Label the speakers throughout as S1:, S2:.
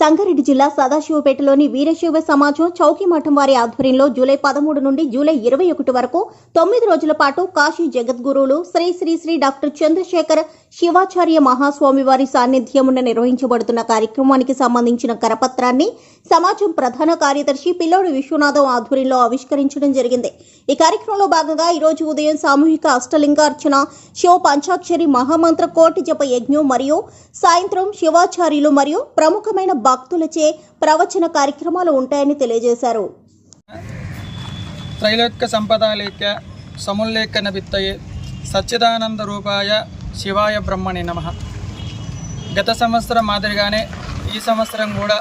S1: సంగారెడ్డి జిల్లా సదాశివపేటలోని వీరశైవ సమాజం చౌకీమఠం వారి ఆధ్వర్యంలో జూలై పదమూడు నుండి జూలై ఇరవై ఒకటి వరకు తొమ్మిది రోజుల పాటు కాశీ జగద్గురువులు శ్రీ శ్రీ శ్రీ డాక్టర్ చంద్రశేఖర్ శివాచార్య మహాస్వామి వారి సాన్నిధ్యమున నిర్వహించబడుతున్న కార్యక్రమానికి సంబంధించిన కరపత్రాన్ని సమాజం ప్రధాన కార్యదర్శి పిల్లోడు విశ్వనాథం ఆధ్వర్యంలో ఆవిష్కరించడం జరిగింది. ఈ కార్యక్రమంలో భాగంగా ఈరోజు ఉదయం సామూహిక అష్టలింగార్చన శివ పంచాక్షరి మహామంత్ర కోటి జప యజ్ఞం మరియు సాయంత్రం శివాచార్యులు మరియు ప్రముఖమైన భక్తులచే ప్రవచన కార్యక్రమాలు ఉంటాయని తెలియజేశారు.
S2: త్రైలోక్య సంపదాలేఖ్య సముల్లేఖన విత్తయే సచ్చిదానంద రూపాయ శివాయ బ్రహ్మణి నమ. గత సంవత్సరం మాదిరిగానే ఈ సంవత్సరం కూడా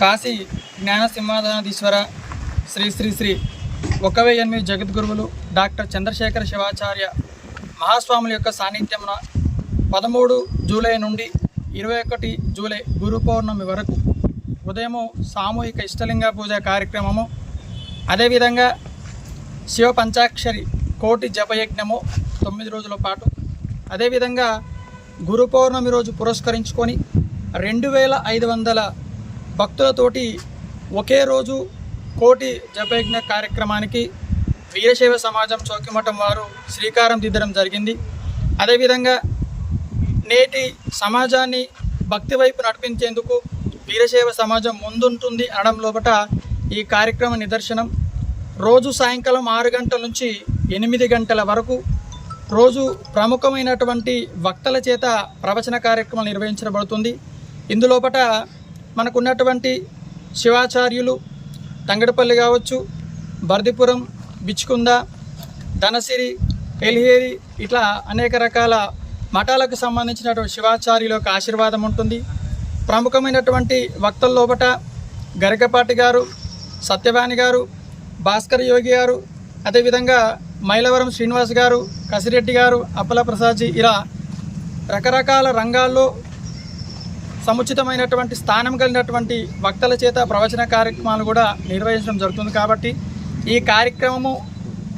S2: కాశీ జ్ఞాన సింహాధనాధీశ్వర శ్రీ శ్రీ శ్రీ ఒక వెయ్యి ఎనిమిది జగద్గురువులు డాక్టర్ చంద్రశేఖర శివాచార్య మహాస్వాముల యొక్క సాన్నిధ్యమున పదమూడు జూలై నుండి ఇరవై ఒకటి జూలై గురు పౌర్ణమి వరకు ఉదయము సామూహిక ఇష్టలింగ పూజ కార్యక్రమము. అదేవిధంగా శివ పంచాక్షరి కోటి జపయజ్ఞము తొమ్మిది రోజుల పాటు. అదేవిధంగా గురు పౌర్ణమి రోజు పురస్కరించుకొని రెండు వేల ఐదు వందల భక్తులతోటి ఒకే రోజు కోటి జపయజ్ఞ కార్యక్రమానికి వీరశైవ సమాజం చౌకిమఠం వారు శ్రీకారం దిద్దడం జరిగింది. అదేవిధంగా నేటి సమాజాన్ని భక్తి వైపు నడిపించేందుకు వీరశైవ సమాజం ముందుంటుంది అనడం లోపట ఈ కార్యక్రమ నిదర్శనం. రోజు సాయంకాలం ఆరు గంటల నుంచి ఎనిమిది గంటల వరకు రోజు ప్రముఖమైనటువంటి వక్తల చేత ప్రవచన కార్యక్రమం నిర్వహించబడుతుంది. ఇందులోపట మనకున్నటువంటి శివాచార్యులు తంగడపల్లి కావచ్చు బర్దిపురం బిచ్చుకుంద ధనసిరి ఎలిహేరి ఇట్లా అనేక రకాల మఠాలకు సంబంధించినటువంటి శివాచార్యుల యొక్క ఆశీర్వాదం ఉంటుంది. ప్రముఖమైనటువంటి వక్తల లోపట గరికపాటి గారు సత్యవాణి గారు భాస్కర్ యోగి గారు అదేవిధంగా మైలవరం శ్రీనివాస్ గారు కసిరెడ్డి గారు అప్పల ప్రసాద్జీ ఇలా రకరకాల రంగాల్లో సముచితమైనటువంటి స్థానం కలిగినటువంటి వక్తల చేత ప్రవచన కార్యక్రమాలు కూడా నిర్వహించడం జరుగుతుంది కాబట్టి ఈ కార్యక్రమము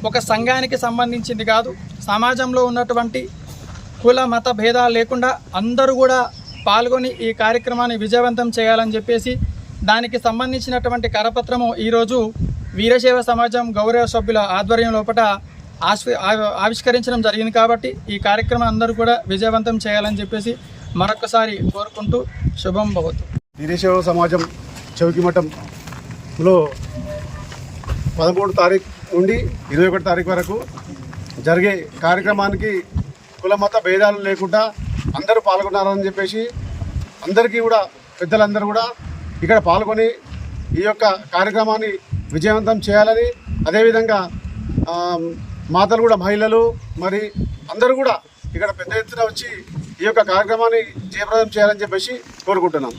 S2: ఒక సంఘానికి సంబంధించింది కాదు. సమాజంలో ఉన్నటువంటి కుల మత భేదాలు లేకుండా అందరూ కూడా పాల్గొని ఈ కార్యక్రమాన్ని విజయవంతం చేయాలని చెప్పేసి దానికి సంబంధించినటువంటి కరపత్రము ఈరోజు వీరశైవ సమాజం గౌరవ సభ్యుల ఆధ్వర్యం లోపల ఆవిష్కరించడం జరిగింది కాబట్టి ఈ కార్యక్రమం అందరూ కూడా విజయవంతం చేయాలని చెప్పేసి మరొకసారి కోరుకుంటూ శుభం భవతు.
S3: వీరశైవ సమాజం చౌకిమఠంలో పదమూడు తారీఖు నుండి ఇరవై ఒకటి తారీఖు వరకు జరిగే కార్యక్రమానికి కులమత భేదాలు లేకుండా అందరూ పాల్గొన్నారని చెప్పేసి అందరికీ కూడా పెద్దలందరూ కూడా ఇక్కడ పాల్గొని ఈ యొక్క కార్యక్రమాన్ని విజయవంతం చేయాలని అదేవిధంగా మాతలు కూడా మహిళలు మరి అందరూ కూడా ఇక్కడ పెద్ద ఎత్తున వచ్చి ఈ యొక్క కార్యక్రమాన్ని జయప్రదం చేయాలని చెప్పేసి కోరుకుంటున్నాం.